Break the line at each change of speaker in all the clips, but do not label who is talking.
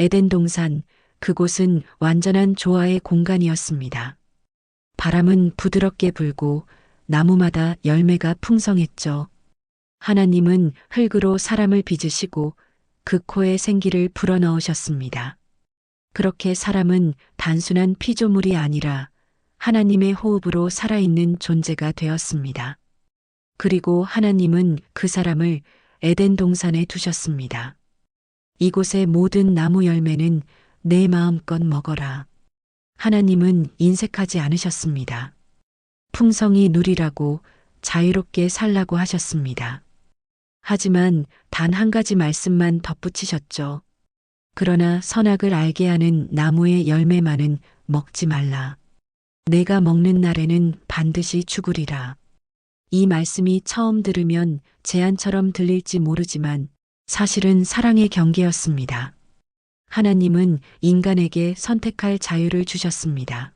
에덴 동산, 그곳은 완전한 조화의 공간이었습니다. 바람은 부드럽게 불고 나무마다 열매가 풍성했죠. 하나님은 흙으로 사람을 빚으시고 그 코에 생기를 불어넣으셨습니다. 그렇게 사람은 단순한 피조물이 아니라 하나님의 호흡으로 살아있는 존재가 되었습니다. 그리고 하나님은 그 사람을 에덴 동산에 두셨습니다. 이곳의 모든 나무 열매는 내 마음껏 먹어라. 하나님은 인색하지 않으셨습니다. 풍성이 누리라고 자유롭게 살라고 하셨습니다. 하지만 단 한 가지 말씀만 덧붙이셨죠. 그러나 선악을 알게 하는 나무의 열매만은 먹지 말라. 내가 먹는 날에는 반드시 죽으리라. 이 말씀이 처음 들으면 제안처럼 들릴지 모르지만 사실은 사랑의 경계였습니다. 하나님은 인간에게 선택할 자유를 주셨습니다.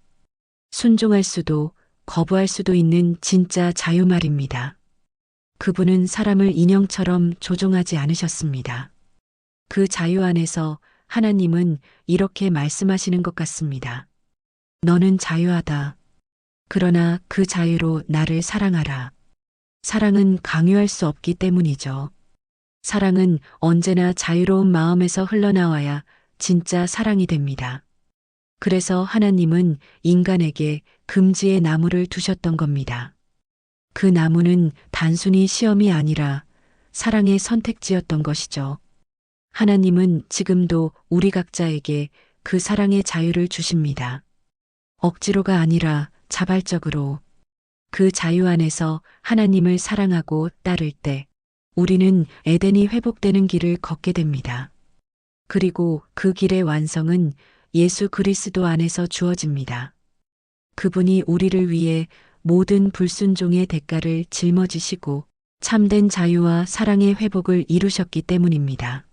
순종할 수도 거부할 수도 있는 진짜 자유 말입니다. 그분은 사람을 인형처럼 조종하지 않으셨습니다. 그 자유 안에서 하나님은 이렇게 말씀하시는 것 같습니다. 너는 자유하다. 그러나 그 자유로 나를 사랑하라. 사랑은 강요할 수 없기 때문이죠. 사랑은 언제나 자유로운 마음에서 흘러나와야 진짜 사랑이 됩니다. 그래서 하나님은 인간에게 금지의 나무를 두셨던 겁니다. 그 나무는 단순히 시험이 아니라 사랑의 선택지였던 것이죠. 하나님은 지금도 우리 각자에게 그 사랑의 자유를 주십니다. 억지로가 아니라 자발적으로 그 자유 안에서 하나님을 사랑하고 따를 때 우리는 에덴이 회복되는 길을 걷게 됩니다. 그리고 그 길의 완성은 예수 그리스도 안에서 주어집니다. 그분이 우리를 위해 모든 불순종의 대가를 짊어지시고 참된 자유와 사랑의 회복을 이루셨기 때문입니다.